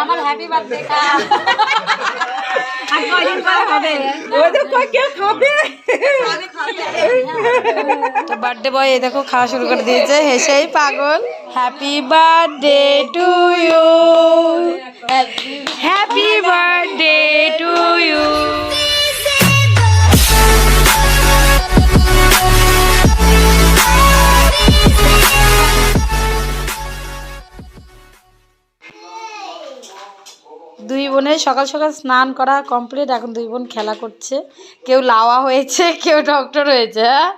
আমার happy birthday আর কয়দিন পর হবে ওদের কই কে খাবে? তো বার্থডে বয় এই দেখো খাওয়া শুরু করে দিয়েছে। হেসেই পাগল। Happy birthday to you happy birthday to you দুই বোনের সকাল সকাল স্নান করা কমপ্লিট এখন দুই বোন খেলা করছে। কেউ লাওয়া হয়েছে, কেউ ডক্টর হয়েছে হ্যাঁ?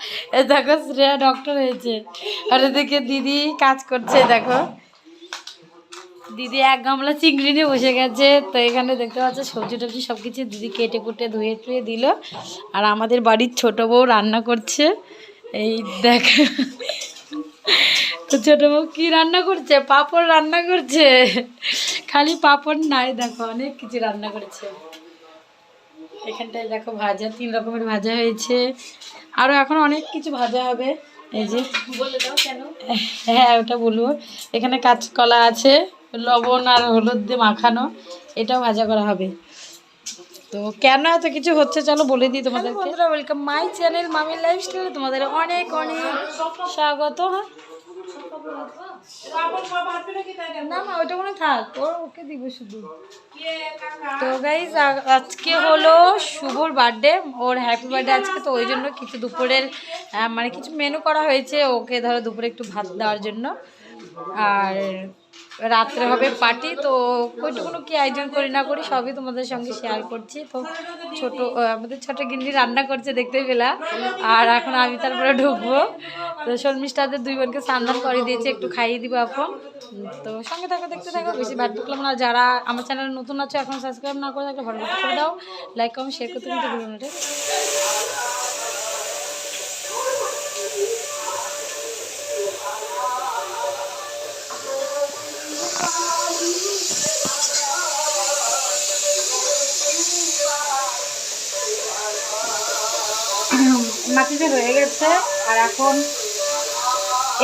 দেখো, শ্রেয়া ডক্টর হয়েছে। আর এদিকে দিদি কাজ করছে, দেখো। দিদি এক গামলা চিংড়ি নিয়ে বসে গেছে। তো এখানে দেখতে পাচ্ছ, সবজি টবজি সব কিছু দিদি কেটে কুটে ধুয়ে টুয়ে দিল। আর আমাদের বাড়ির ছোট বউ রান্না করছে। এই দেখ। তো ছোট বউ কি রান্না করছে? পাপড় রান্না করছে। খালি পাপড় নাই দেখো অনেক কিছু রান্না করেছে। এখানটায় দেখো ভাজা তিন রকমের ভাজা হয়েছে। আরও এখন অনেক কিছু ভাজা হবে। এই যে হ্যাঁ ওটা বলব। এখানে কাঁচকলা আছে লবণ আর হলুদ দিয়ে মাখানো এটাও ভাজা করা হবে। তো কেন এত কিছু হচ্ছে চলো বলে দিই তোমাদের বন্ধুরা ওয়েলকাম মাই চ্যানেল মামি লাইফস্টাইলে তোমাদের অনেক অনেক স্বাগত হ্যাঁ না না থাক। ওকে তো গাইজ আজকে হলো বার্থডে ওর হ্যাপি বার্থডে আজকে, তো ওই জন্য কিছু দুপুরের মানে কিছু মেনু করা হয়েছে, ওকে ধরো দুপুরে একটু ভাত দেওয়ার জন্য। আর রাত্রে হবে পার্টি, তো ওইটুকুনো কি আয়োজন করি না করি সবই তোমাদের সঙ্গে শেয়ার করছি। তো ছোট আমাদের ছোট গিন্নি রান্না করছে দেখতে পেলা। আর এখন আমি তারপরে ঢুকবো। তো শর্মিষ্ঠাদের দুই বোনকে স্নান করে দিয়েছে, একটু খাইয়ে দিব এখন তো সঙ্গে থাকো, দেখতে থাকো, বেশি ভাত ঢুকলাম না। যারা আমার চ্যানেলে নতুন আছে, এখন সাবস্ক্রাইব না করে থাকলে ভালো করে দাও। লাইক কমেন্ট শেয়ার করতে কিন্তু ভুলো না মাটিতে হয়ে গেছে আর এখন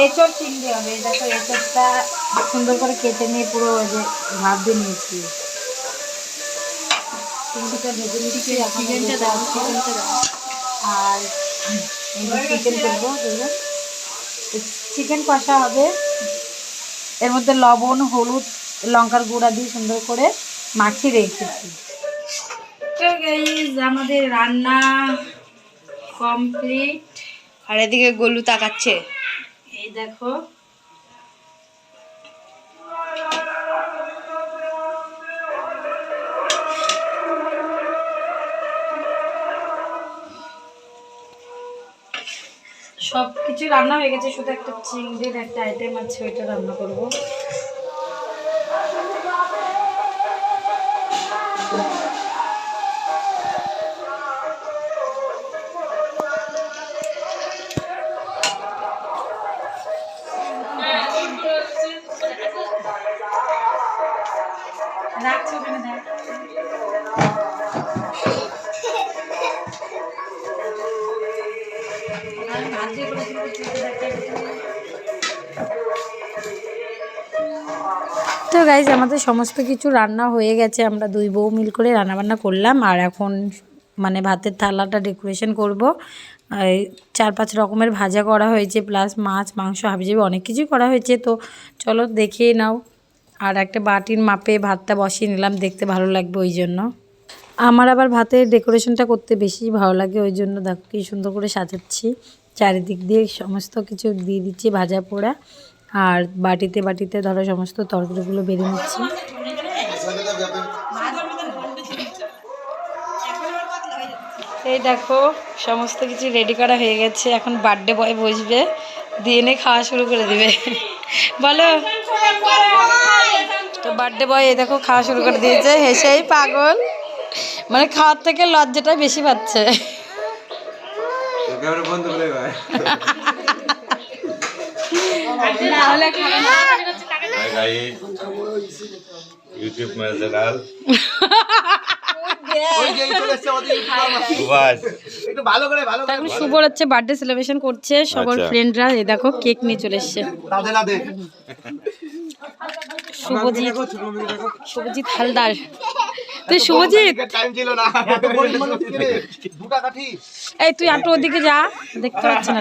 এঁচড় চিংড়ি হবে। দেখো এঁচড়টা সুন্দর করে কেটে নিয়ে পুরো ওই যে ভাত দিয়ে নিয়েছি। চিংড়িটা ভেজে নিচ্ছি চিকেনটা দাও চিকেনটা দাও। আর চিকেন করব চিকেন কষা হবে। এর মধ্যে লবণ হলুদ লঙ্কার গুঁড়া দিয়ে সুন্দর করে মাখিয়ে রেখেছি। আমাদের রান্না কমপ্লিট। আর এদিকে গলু তাকাচ্ছে। এই দেখো। সব কিছু রান্না হয়ে গেছে শুধু একটা চিংড়ির একটা আইটেম আছে ওইটা রান্না করব। তো গাইজ আমাদের সমস্ত কিছু রান্না হয়ে গেছে। আমরা দুই বউ মিল করে রান্না বান্না করলাম, আর এখন মানে ভাতের থালাটা ডেকোরেশন করব। চার পাঁচ রকমের ভাজা করা হয়েছে প্লাস মাছ, মাংস, হাবিজাবি অনেক কিছুই করা হয়েছে। তো চলো দেখে নাও। আর একটা বাটির মাপে ভাতটা বসিয়ে নিলাম, দেখতে ভালো লাগবে ওই জন্য। আমার আবার ভাতের ডেকোরেশনটা করতে বেশি ভালো লাগে, ওই জন্য দেখো কি সুন্দর করে সাজাচ্ছি। চারিদিক দিয়ে সমস্ত কিছু দিয়ে দিচ্ছি ভাজা পোড়া। আর বাটিতে বাটিতে ধরো সমস্ত তরকারিগুলো বেড়ে নিচ্ছি। এই দেখো, সমস্ত কিছু রেডি করা হয়ে গেছে। এখন বার্থডে বয় বসবে, দিয়ে এনে খাওয়া শুরু করে দিবে। বলো। তো বার্থডে বয় এই দেখো, খাওয়া শুরু করে দিয়েছে। হেসেই পাগল। মানে খাওয়ার থেকে লজ্জাটা বেশি পাচ্ছে। হ্যাঁ। শুভর হচ্ছে বার্থডে সেলিব্রেশন করছে এ দেখো কেক নিয়ে চলে শুভজিৎ। হালদার। তুই শুভজিৎ? এই তুই আটো ওদিকে যা দেখতে পাচ্ছি না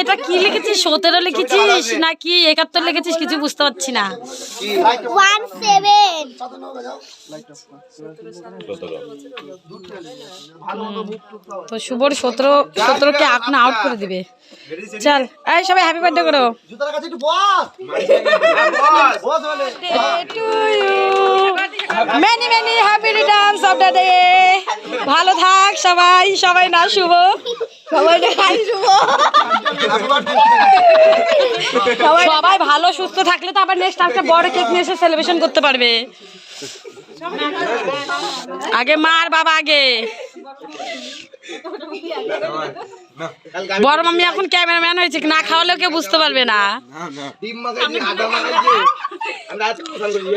এটা কি লিখেছিস? সতেরো লিখেছিস নাকি একাত্তর লিখেছিস? কিছু বুঝতে পারছি না। তো শুভর সতেরো সতেরোকে এখন আউট করে দিবে। চল এই সবাই হ্যাপি বার্থডে করো। একটু বস। বস বলে many many happy returns of the day ভালো থাক সবাই সবাই না শুভ। সবাই সবাই ভালো, সুস্থ থাকলে তো আবার নেক্সট একটা বড় কেক নিয়ে এসে সেলিব্রেশন করতে পারবে। আগে মার বাবা আগে। বড় মাম্মি এখন ক্যামেরাম্যান হয়েছে না খাওয়ালেও কেউ বুঝতে পারবে না। ডিম মাখাইছি আটা মাখাইছি। আমরা আজকে কথা বলি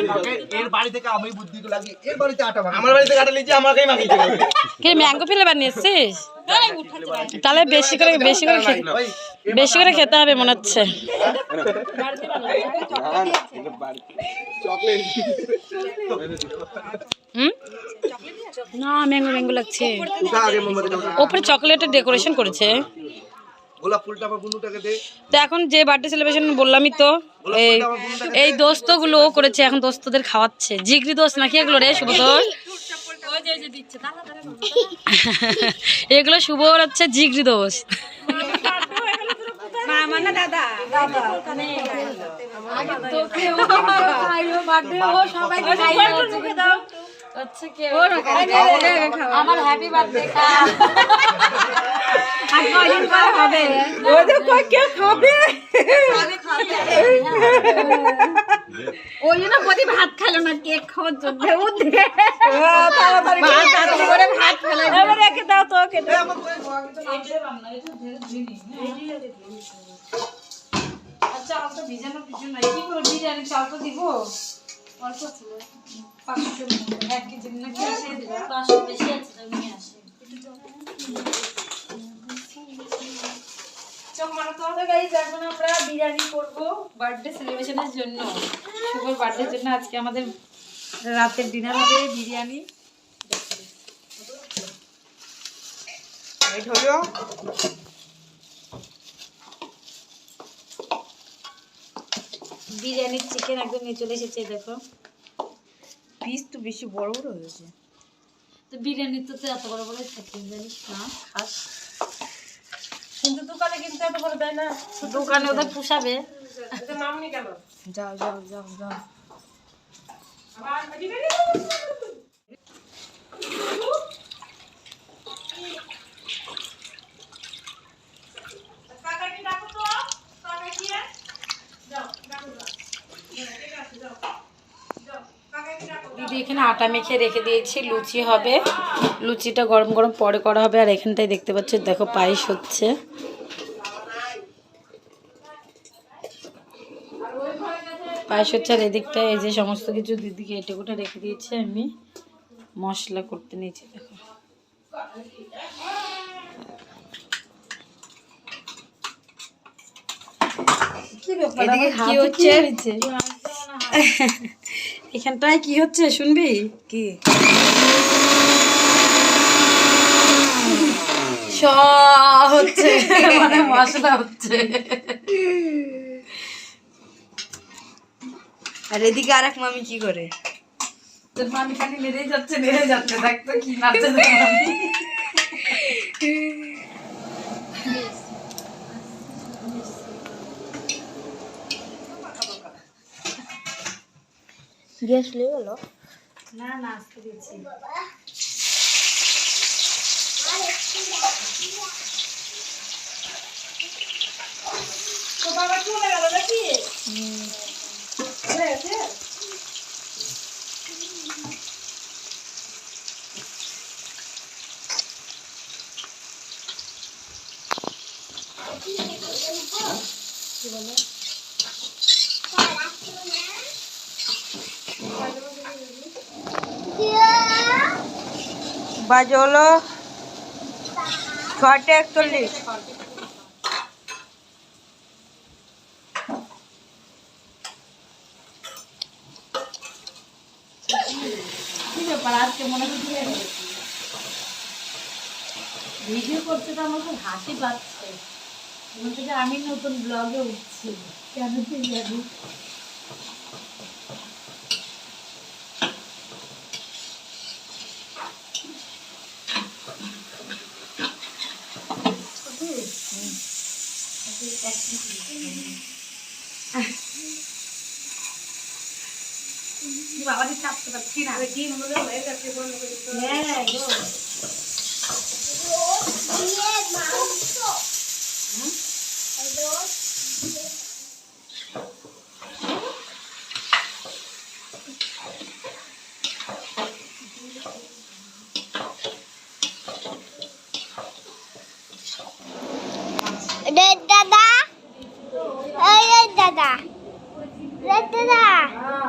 এর বাড়ি থেকে আমি বুদ্ধি করে লাগি এর বাড়িতে আটা মাখাই আমার বাড়িতে আটা লিখি আমাকেই মাখিয়েছে কি ম্যাঙ্গো ফ্লেভার নিয়ে তাহলে বেশি করে বেশি করে বেশি করে খেতে হবে মনে হচ্ছে। চকলেট হুম? না ম্যাঙ্গো ম্যাঙ্গো লাগছে। ওপরে চকলেটের ডেকোরেশন করেছে। গোলাপ ফুলটা আমার বুনুটাকে দে। তো এখন যে বার্থডে সেলিব্রেশন বললামই তো এই এই দোস্তগুলো করেছে এখন দোস্তদের খাওয়াচ্ছে। জিগরি দোস্ত নাকি এগুলো রে শুভ তোর এগুলো শুভর হচ্ছে জিগরি দোষ। আমার হ্যাপি বার্থডে ওদের কই কে খাবে? ওই জন্য প্রতি ভাত খেলো না কেক খাওয়ার জন্য। তাড়াতাড়ি ভাত এবার রেখে দাও তো ওকে আচ্ছা অত ভিজানো কিছু নাই। কি করে বিরিয়ানি চাল তো দিব। অল্প ছিল। পাঁচশো এক কেজি নাকি আছে পাঁচশো বেশি আছে তাই নিয়ে আসে আমরা বিরিয়ানি করব বার্থডে সেলিব্রেশনের জন্য। শুভর বার্থডের জন্য আজকে আমাদের রাতের ডিনার হবে বিরিয়ানি। বিরিয়ানির চিকেন একদম নিয়ে চলে এসেছে দেখো। পিস তো বেশি বড় বড় হয়েছে। তো বিরিয়ানি তো তো এত বড় বড় থাকে জানিস না? খাস কিন্তু দোকানে কিন্তু এত বড় দেয় না দোকানে ওদের পোষাবে। নামনি কেন? যাও যাও যাও যাও দিদি এখানে আটা মেখে রেখে দিয়েছি লুচি হবে। লুচিটা গরম গরম পরে করা হবে আর এখানটায় দেখতে পাচ্ছ দেখো পায়েস হচ্ছে। পায়েস হচ্ছে আর এদিকটায় এই যে সমস্ত কিছু দিদিকে এটে কুটে রেখে দিয়েছি আমি। মশলা করতে নিয়েছি দেখো। এদিকে কি হচ্ছে? এখানটায় কি হচ্ছে শুনবি? কি? হচ্ছে। মানে মশলা হচ্ছে। আর এদিকে আরেক মামি কি করে? তোর মামি খালি নেড়েই যাচ্ছে নেড়ে যাচ্ছে। দেখ তো কি নাচছে গ্যাস লেগে গেল? না না আজকে দিচ্ছি। Yeah. বাজে হলো একচল্লিশ। মনে করতে তো আমার পাচ্ছে। হচ্ছে আমি নতুন ব্লগে উঠছি। কেন তুই জানি বাবাকে চাপতে পারছি না ডিম হলে হয়ে? গেছে হ্যাঁ রেড দাদা এই রেড দাদা রেড দাদা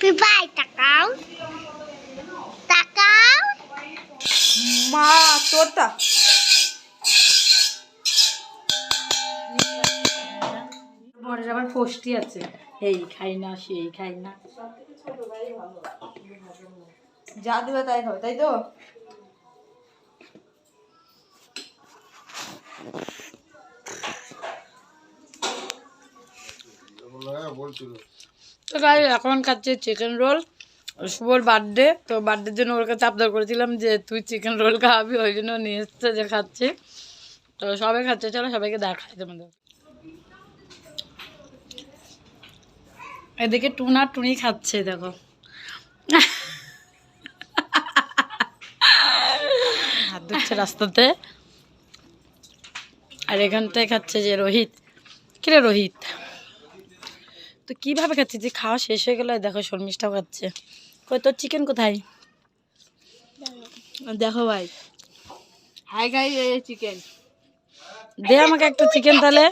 পিপাই তাকাও তাকাও মা তোরটা বরের আবার ফষ্টি আছে। এই খাই না সেই খাই না। যা দিবে তাই খাবে তাই তো? তো গাই এখন খাচ্ছে চিকেন রোল শুভর বার্থডে তো বার্থডের জন্য ওর কাছে আবদার করেছিলাম যে তুই চিকেন রোল খাওয়াবি ওই জন্য নিয়ে এসছে যে খাচ্ছে। তো সবাই খাচ্ছে, চলো সবাইকে দেখাই তোমাদের। এদিকে টুনা টুনি খাচ্ছে, দেখো। হাত ধুচ্ছে রাস্তাতে। আর এখানটায় খাচ্ছে যে রোহিত। কিরে রোহিত? তো কীভাবে খাচ্ছি যে খাওয়া শেষ হয়ে গেলে দেখো শর্মিষ্ঠাও খাচ্ছে। কই তোর চিকেন কোথায়? দেখো ভাই। হাই গাই চিকেন দে আমাকে একটা চিকেন তাহলে।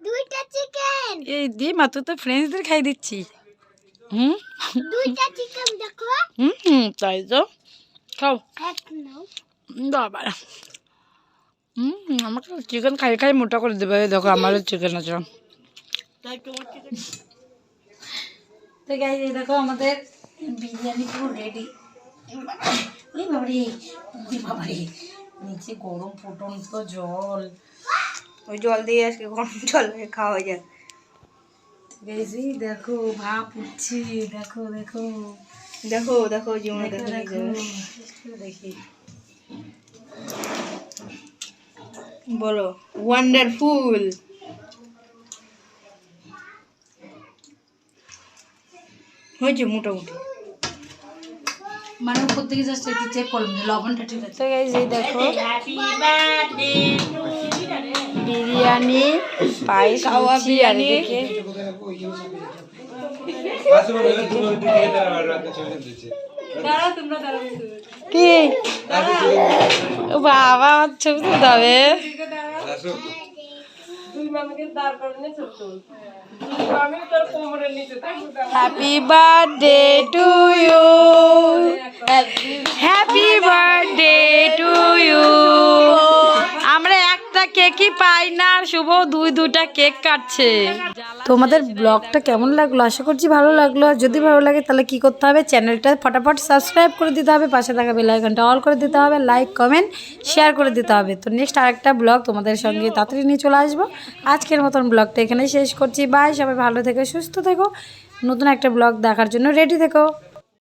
দুইটা চিকেন এই দি মা তুই তো ফ্রেন্ডসদের খাই দিচ্ছি। হুম? দুইটা চিকেন দেখো। হুম তাই তো। খাও। বাবা। হুম আমাকে চিকেন খাই খাই মোটা করে দেবে। দেখো আমারও চিকেন আছে। তো গাইজ দেখো আমাদের বিরিয়ানি পুরো রেডি ওই বাবারে বাবারে নিচে গরম ফুটন্ত জল। ওই জল দিয়ে আজকে গরম জল খাওয়া হয়ে যায় গেছি দেখো ভাপ উঠছি। দেখো দেখো। দেখো দেখো জীবনে দেখো। দেখি। বলো ওয়ান্ডারফুল হয়েছে মোটামুটি। মানে উপর থেকে জাস্ট একটু চেক করলাম যে লবণটা ঠিক আছে। তো গাইজ এই দেখো বিরিয়ানি পায়েস খাওয়া বিরিয়ানি। কি? বাবা আমার ছবি তুলতে হবে happy birthday to you happy birthday কেকই পাই না, আর শুভ দুই দুটা কেক কাটছে। তোমাদের ব্লগটা কেমন লাগল? আশা করছি ভালো লাগল। আর যদি ভালো লাগে, তাহলে কি করতে হবে? চ্যানেলটা ফটাফট সাবস্ক্রাইব করে দিতে হবে। পাশে থাকা বেল আইকনটা অল করে দিতে হবে। লাইক, কমেন্ট, শেয়ার করে দিতে হবে। তো নেক্সট আরেকটা ব্লগ তোমাদের সঙ্গে তাড়াতাড়ি নিয়ে চলে আসব। আজকের মতন ব্লগটা এখানে শেষ করছি। বাই সবাই ভালো থেকো, সুস্থ থেকো। নতুন একটা ব্লগ দেখার জন্য রেডি থেকো।